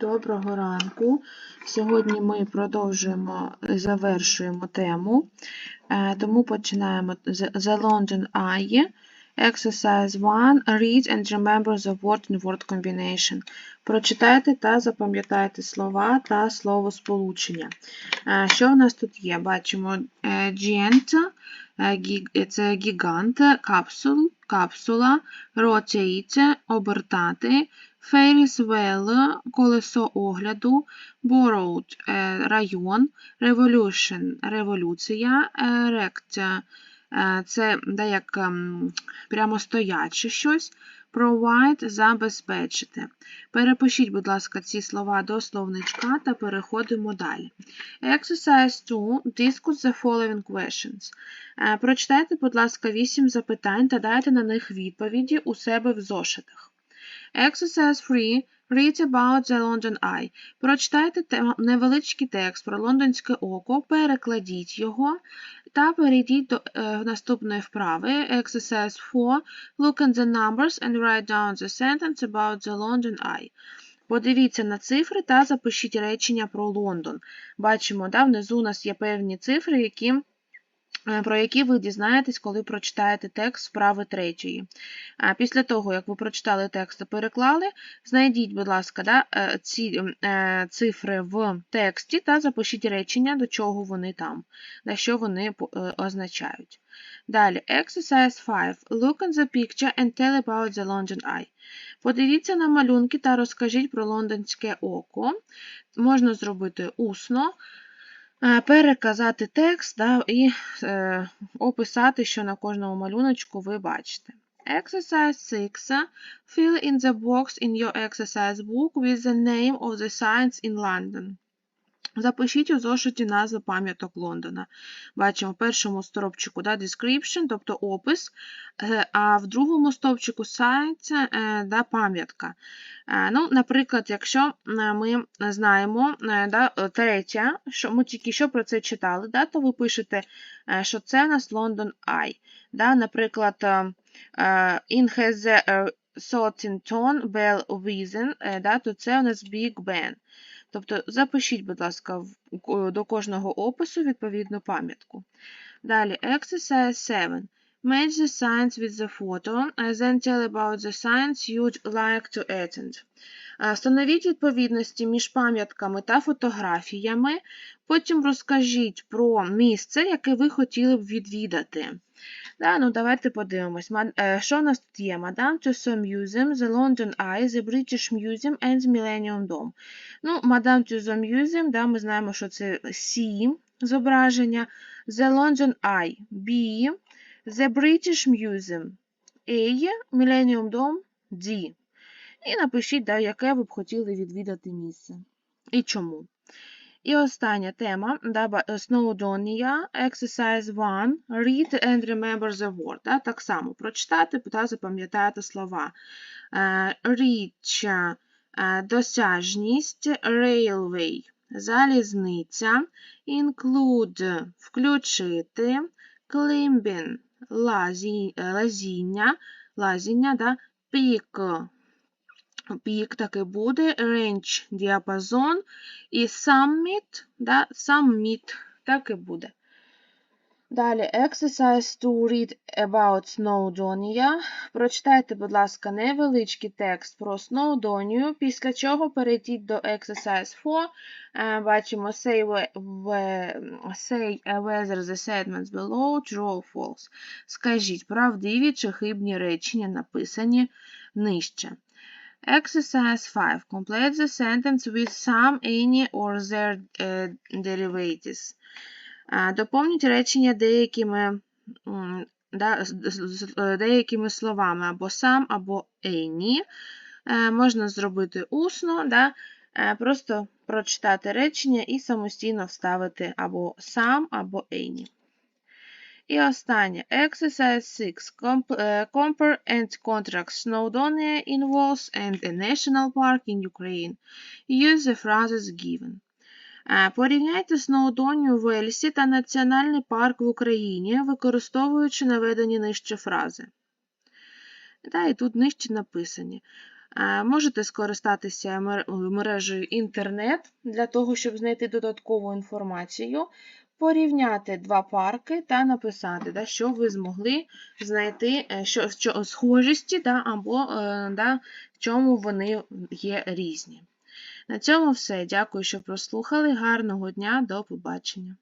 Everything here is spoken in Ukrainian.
Доброго ранку. Сьогодні ми продовжуємо, завершуємо тему, Е, тому починаємо The London Eye. Exercise 1. Read and remember the word and word combination. Прочитайте та запам'ятайте слова та словосполучення. Е, Що в нас тут є? Бачимо е, giant, е, це гігант, капсул, капсула, rotate, обертати, Ferris wheel – колесо огляду, borrowed е, – район, revolution – революція, erect е, – це де як ем, прямо стояче щось, provide – забезпечити. Перепишіть, будь ласка, ці слова до словничка та переходимо далі. Exercise 2. Discuss the following questions. Е, Прочитайте, будь ласка, 8 запитань та дайте на них відповіді у себе в зошитах. Exercise 3. Read about the London Eye. Прочитайте невеличкий текст про лондонське око, перекладіть його та перейдіть до е, наступної вправи. Exercise 4. Look at the numbers and write down the sentence about the London Eye. Подивіться на цифри та запишіть речення про Лондон. Бачимо, да, внизу у нас є певні цифри, які про які ви дізнаєтесь, коли прочитаєте текст вправи третьої. А Після того, як ви прочитали текст та переклали, знайдіть, будь ласка, да, е, ці е, цифри в тексті та запишіть речення, до чого вони там, на що вони е, означають. Далі, exercise 5. Look at the picture and tell about the London Eye. Подивіться на малюнки та розкажіть про лондонське око. Можна зробити усно, е, переказати текст да, і е, описати, що на кожному малюночку ви бачите. Exercise 6. Fill in the box in your exercise book with the name of the science in London. Запишіть у зошиті назви пам'яток Лондона. Бачимо в першому стовпчику да, description, тобто опис, е, а в другому стовпчику signs, е, да, пам'ятка. Е, Ну, наприклад, якщо ми знаємо да, третє, що ми тільки що про це читали, да, то ви пишете, що це у нас London Eye. Да, наприклад, in has е, 13 tone bell е, да, то це у нас Big Ben. Тобто запишіть, будь ласка, до кожного опису відповідну пам'ятку. Далі, exercise 7. Match the signs with the photo, and then tell about the signs you'd like to attend. Встановіть відповідності між пам'ятками та фотографіями, потім розкажіть про місце, яке ви хотіли б відвідати. Да, ну давайте подивимось. Е, Що у нас тут є? Madame Tussauds Museum, The London Eye, The British Museum and The Millennium Dome. Ну, Madame Tussauds Museum, да, ми знаємо, що це C зображення. The London Eye B. The British Museum A. Millennium Dome D. І напишіть, яке ви б хотіли відвідати місце. І чому. І остання тема да, Snowdonia, Exercise 1, Read and remember the word. Да, так само прочитати та запам'ятати слова. Е, Reach е, – досяжність, Railway – залізниця, Include – включити, Climbing – е, лазіння, лазіння да, Peak – пік таки буде, range – діапазон, і summit, да, summit так і буде. Далі, exercise to read about Snowdonia. Прочитайте, будь ласка, невеличкий текст про Snowdonia, після чого перейдіть до exercise 4. Е, Бачимо say, say whether the statements below true or false. Скажіть, правдиві чи хибні речення написані нижче. Exercise 5. Complete the sentence with some, any or their е, derivatives. Доповніть речення деякими, да, е, деякими словами або сам, або any. Е, Можна зробити усно, да, е, просто прочитати речення і самостійно вставити або сам, або any. І останнє. Exercise 6. Comp- е, Compare and contrast Snowdonia in Wales and a national park in Ukraine. Use the phrases given. Е, Порівняйте Сноудонію в Вельсі та Національний парк в Україні, використовуючи наведені нижче фрази. Та, і тут нижче написані. Е, Можете скористатися мережею інтернет для того, щоб знайти додаткову інформацію, порівняти два парки та написати, да, що ви змогли знайти е, що, що, схожісті да, або е, да, в чому вони є різні. На цьому все. Дякую, що прослухали. Гарного дня, до побачення.